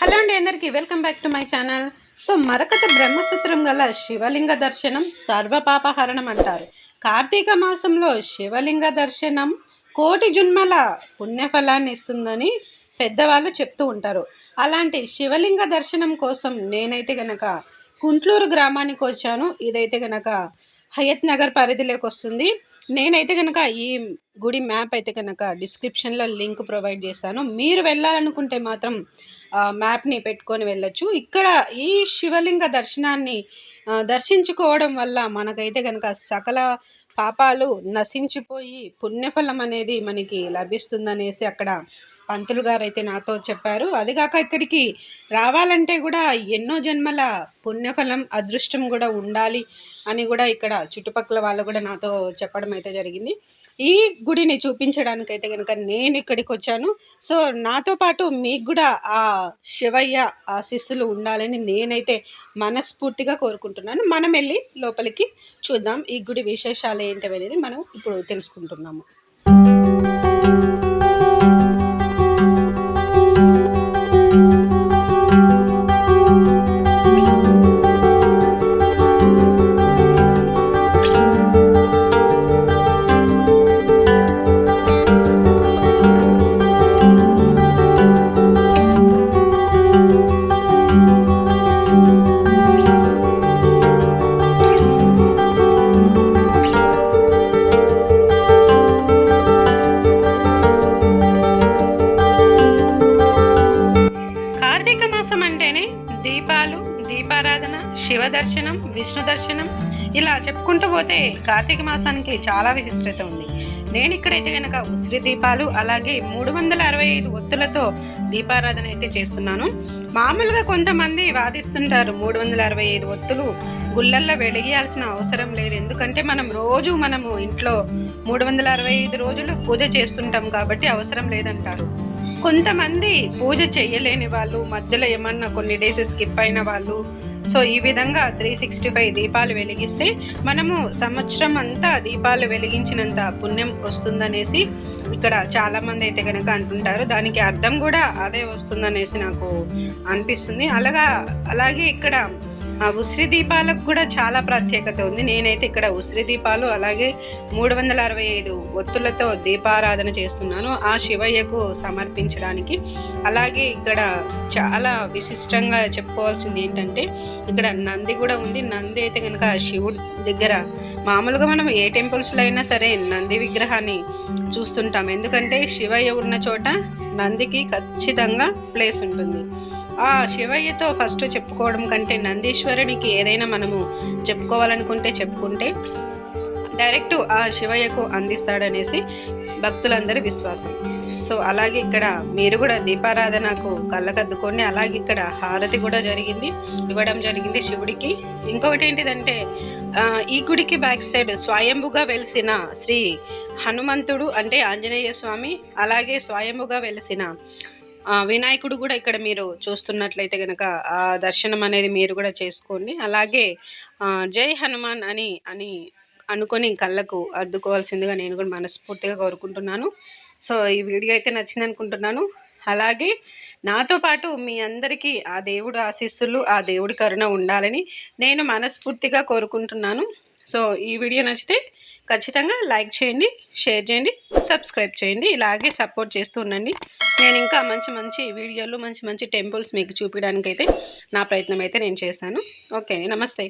Hello అండి అందరికీ welcome back to my channel. So మరకత బ్రహ్మసూత్రం గల శివలింగ దర్శనం సర్వపాపహరణం అంటారు. కార్తీక మాసంలో శివలింగ దర్శనం కోటి జన్మల పుణ్యఫలాన్ని ఇస్తుందని పెద్దవాళ్ళు చెప్తూ ఉంటారు. అలాంటి శివలింగ దర్శనం కోసం నేనైతే గనక కుంట్లూరు గ్రామానికి వచ్చాను. ఇదైతే గనక హయత్ నగర్ పరిధిలోకి వస్తుంది. నేనైతే కనుక ఈ గుడి మ్యాప్ అయితే కనుక డిస్క్రిప్షన్లో లింక్ ప్రొవైడ్ చేస్తాను. మీరు వెళ్ళాలనుకుంటే మాత్రం మ్యాప్ని పెట్టుకొని వెళ్ళొచ్చు. ఇక్కడ ఈ శివలింగ దర్శనాన్ని దర్శించుకోవడం వల్ల మనకైతే కనుక సకల పాపాలు నశించిపోయి పుణ్యఫలం అనేది మనకి లభిస్తుందనేసి అక్కడ పంతులు గారు అయితే నాతో చెప్పారు. అదిగాక ఇక్కడికి రావాలంటే కూడా ఎన్నో జన్మల పుణ్యఫలం అదృష్టం కూడా ఉండాలి అని కూడా ఇక్కడ చుట్టుపక్కల వాళ్ళు కూడా నాతో చెప్పడం అయితే జరిగింది. ఈ గుడిని చూపించడానికైతే కనుక నేను ఇక్కడికి వచ్చాను. సో నాతో పాటు మీకు కూడా ఆ శివయ్య ఆశీస్సులు ఉండాలని నేనైతే మనస్ఫూర్తిగా కోరుకుంటున్నాను. మనం వెళ్ళి లోపలికి చూద్దాం ఈ గుడి విశేషాలు ఏంటి అనేది మనం ఇప్పుడు తెలుసుకుంటున్నాము. దీపారాధన శివ దర్శనం విష్ణు దర్శనం ఇలా చెప్పుకుంటూ పోతే కార్తీక మాసానికి చాలా విశిష్టత ఉంది. నేను ఇక్కడైతే కనుక ఉసిరి దీపాలు అలాగే మూడు వందల అరవై ఐదు ఒత్తులతో దీపారాధన అయితే చేస్తున్నాను. మామూలుగా కొంతమంది వాదిస్తుంటారు మూడు వందల అరవై ఐదు ఒత్తులు గుళ్ళల్లో వెలిగియాల్సిన అవసరం లేదు. ఎందుకంటే మనం రోజు మనము ఇంట్లో మూడు వందల అరవై ఐదు రోజులు పూజ చేస్తుంటాం కాబట్టి అవసరం లేదంటారు. కొంతమంది పూజ చేయలేని వాళ్ళు మధ్యలో ఏమన్నా కొన్ని డేస్ స్కిప్ అయిన వాళ్ళు. సో ఈ విధంగా త్రీ సిక్స్టీ ఫైవ్ దీపాలు వెలిగిస్తే మనము సంవత్సరం అంతా దీపాలు వెలిగించినంత పుణ్యం వస్తుందనేసి ఇక్కడ చాలామంది అయితే కనుక అంటుంటారు. దానికి అర్థం కూడా అదే వస్తుందనేసి నాకు అనిపిస్తుంది. అలాగా అలాగే ఇక్కడ ఆ ఉసిరి దీపాలకు కూడా చాలా ప్రత్యేకత ఉంది. నేనైతే ఇక్కడ ఉసిరి దీపాలు అలాగే మూడు వందల అరవై ఐదు ఒత్తులతో దీపారాధన చేస్తున్నాను. ఆ శివయ్యకు సమర్పించడానికి. అలాగే ఇక్కడ చాలా విశిష్టంగా చెప్పుకోవాల్సింది ఏంటంటే ఇక్కడ నంది కూడా ఉంది. నంది అయితే కనుక శివుడి దగ్గర మామూలుగా మనం ఏ టెంపుల్స్లో అయినా సరే నంది విగ్రహాన్ని చూస్తుంటాం. ఎందుకంటే శివయ్య ఉన్న చోట నందికి ఖచ్చితంగా ప్లేస్ ఉంటుంది. ఆ శివయ్యతో ఫస్ట్ చెప్పుకోవడం కంటే నందీశ్వరునికి ఏదైనా మనము చెప్పుకోవాలనుకుంటే చెప్పుకుంటే డైరెక్ట్ ఆ శివయ్యకు అందిస్తాడనేసి భక్తులందరి విశ్వాసం. సో అలాగే ఇక్కడ మీరు కూడా దీపారాధనకు కళ్ళకద్దుకోండి అలాగే ఇక్కడ హారతి కూడా జరిగింది ఇవ్వడం జరిగింది శివుడికి. ఇంకొకటి ఏంటిదంటే ఈ గుడికి బ్యాక్ సైడ్ స్వయంభుగా వెలిసిన శ్రీ హనుమంతుడు అంటే ఆంజనేయ స్వామి అలాగే స్వయంభుగా వెలిసిన వినాయకుడు కూడా ఇక్కడ మీరు చూస్తున్నట్లయితే కనుక ఆ దర్శనం అనేది మీరు కూడా చేసుకోండి. అలాగే జై హనుమాన్ అని అని అనుకొని కళ్ళకు అద్దుకోవాల్సిందిగా నేను కూడా మనస్ఫూర్తిగా కోరుకుంటున్నాను. సో ఈ వీడియో అయితే నచ్చింది అనుకుంటున్నాను అలాగే నాతో పాటు మీ అందరికీ ఆ దేవుడు ఆశీస్సులు ఆ దేవుడి కరుణ ఉండాలని నేను మనస్ఫూర్తిగా కోరుకుంటున్నాను. సో ఈ వీడియో నచ్చితే ఖచ్చితంగా లైక్ చేయండి షేర్ చేయండి సబ్స్క్రైబ్ చేయండి. ఇలాగే సపోర్ట్ చేస్తూ ఉండండి. నేను ఇంకా మంచి మంచి వీడియోలు మంచి మంచి టెంపుల్స్ మీకు చూపించడానికి అయితే నా ప్రయత్నం అయితే నేను చేస్తాను. ఓకే నమస్తే.